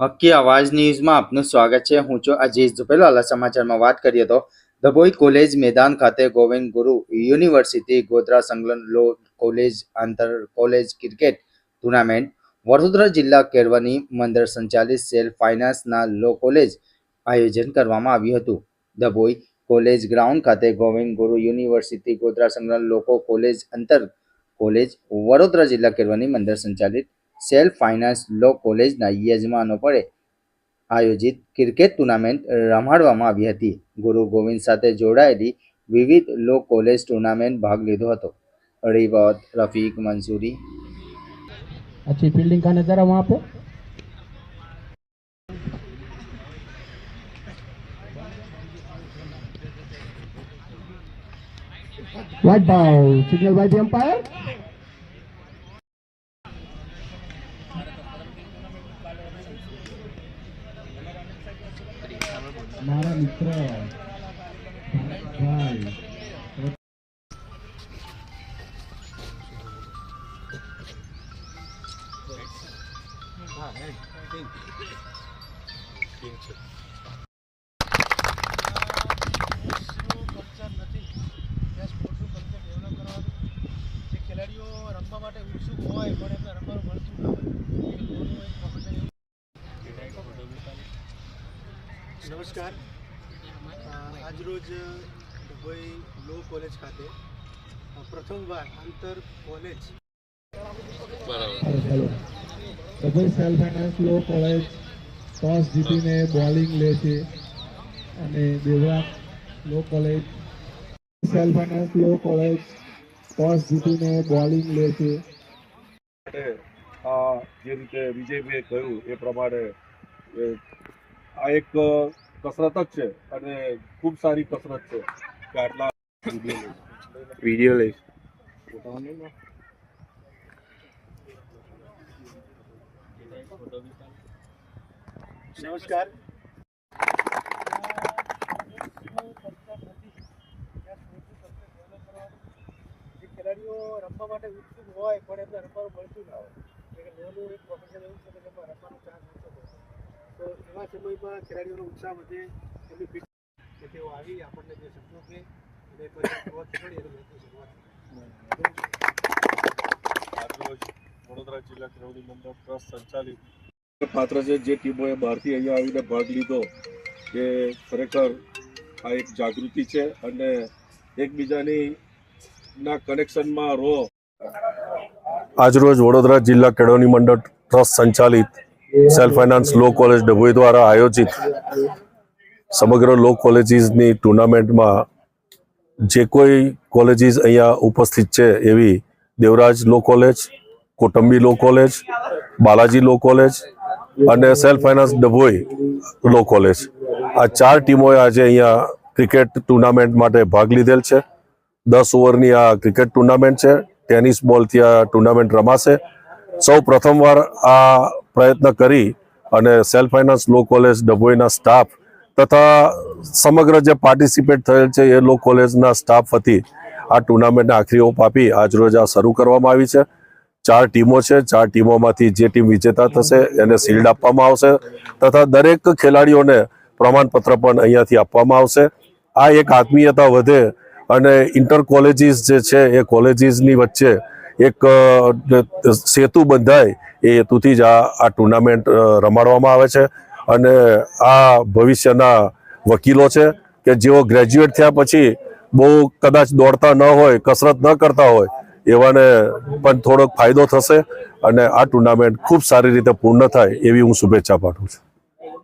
હક્કી અવાજ ન્યૂઝમાં આપનું સ્વાગત છે. હું છું અજીઝ ઝુપેલાલા સમાચારમાં વાત કરીએ તો ધબોઈ કોલેજ મેદાન ખાતે ગોવિંદ ગુરુ યુનિવર્સિટી ગોધરા સંકલન લો કોલેજ આંતર કોલેજ ક્રિકેટ ટુર્નામેન્ટ વડોદરા જિલ્લા કેળવણી મંદિર સંચાલિત સેલ ફાઇનાન્સના લો કોલેજ આયોજન કરવામાં આવ્યું હતું. ધબોઈ કોલેજ ગ્રાઉન્ડ ખાતે ગોવિંદ ગુરુ યુનિવર્સિટી ગોધરા સંકલન લોકો કોલેજ અંતર કોલેજ વડોદરા જિલ્લા કેળવણી મંદિર સંચાલિત સેલ્ફ ફાઇનાન્સ લો કોલેજના યજમાનો પડે આયોજિત ક્રિકેટ ટુર્નામેન્ટ રમાડવામાં આવી હતી ગુરુ ગોવિંદ સાથે જોડાયેલી વિવિધ લો કોલેજ ટુર્નામેન્ટ ભાગ લીધો હતો रिवत रफ़ीक मंसूरी अच्छी फील्डिंग का नज़र है वहाँ पे white ball signal by the umpire મારા મિત્ર ભાઈ. કલ્ચર નથી ત્યાં સ્પોર્ટ્સનું કલ્ચર ડેવલપ કરવાનું જે ખેલાડીઓ રમવા માટે ઉત્સુક હોય પણ એમને રમવાનું મળતું ના હોય એ લોકોનું એક પ્રોફેશન નમસ્કાર. આજરોજ ડભોઈ લો કોલેજ ખાતે પ્રથમવાર આંતર college. Hello double self finance law college toss જીતીને બોલિંગ લે છે અને Devra law college self finance law college toss જીતીને બોલિંગ લે છે. જે રીતે વિજયભાઈએ કહ્યું એ પ્રમાણે આ એક કસરત જ છે અને ખૂબ સારી કસરત છે કે આટલા વીડિયો લઈશ. નમસ્કાર. જે ખેલાડીઓ રમવા માટે ઉત્સુક હોય પણ એમને રમવાનું મળતું ના હોય. એટલે એક પ્રોફેશન એવું છે કે રમવાનો ચાન્સ તો એવા સમયમાં ખેલાડીઓનો ઉત્સાહ વધે એમની ફિટ કે તેઓ આવી આપણને જે શબ્દો કે અને પછી કોચ પડી અને મેચની શરૂઆત આજરોજ વડોદરા જિલ્લા કેળવણી મંડળ ટ્રસ્ટ સંચાલિત પાત્ર છે જે ટીમોએ બહારથી અહીંયા આવીને ભાગ લીધો એ ખરેખર આ એક જાગૃતિ છે અને એકબીજાની ના કનેક્શનમાં રહો. આજરોજ વડોદરા જિલ્લા કેળવણી મંડળ ટ્રસ્ટ સંચાલિત self finance law college Dabhoi દ્વારા આયોજિત સમગ્ર લો કોલેજીસની ટુર્નામેન્ટમાં જે કોઈ કોલેજીસ અહીંયા ઉપસ્થિત છે એવી Devraj law college Kotambi law college Balaji law college અને self finance Dabhoi law college આ ચાર ટીમોએ આજે અહીંયા ક્રિકેટ ટુર્નામેન્ટ માટે ભાગ લીધેલ છે. દસ ઓવરની આ ક્રિકેટ ટુર્નામેન્ટ છે. ટેનિસ બોલથી આ ટુર્નામેન્ટ રમાશે. સૌ પ્રથમવાર આ પ્રયત્ન કરી અને સેલ્ફ ફાઇનાન્સ લો કોલેજ ડભોઈના સ્ટાફ તથા સમગ્ર જે પાર્ટિસિપેટ થયેલ છે એ લો કોલેજના સ્ટાફ વતી આ ટુર્નામેન્ટને આખરી ઓપ આપી આજરોજ આ શરૂ કરવામાં આવી છે. ચાર ટીમો છે. ચાર ટીમોમાંથી જે ટીમ વિજેતા થશે એને શિલ્ડ આપવામાં આવશે તથા દરેક ખેલાડીઓને પ્રમાણપત્ર પણ અહીંયાથી આપવામાં આવશે. આ એક આત્મીયતા વધે અને ઇન્ટર કોલેજીસ જે છે એ કોલેજીસની વચ્ચે એક સેતુ બંધાય એ હેતુથી જ આ આ ટુર્નામેન્ટ રમાડવામાં આવે છે. અને આ ભવિષ્યના વકીલો છે કે જેઓ ગ્રેજ્યુએટ થયા પછી બહુ કદાચ દોડતા ન હોય, કસરત ન કરતા હોય, એવાને પણ થોડોક ફાયદો થશે અને આ ટુર્નામેન્ટ ખૂબ સારી રીતે પૂર્ણ થાય એવી હું શુભેચ્છા પાઠવું છું.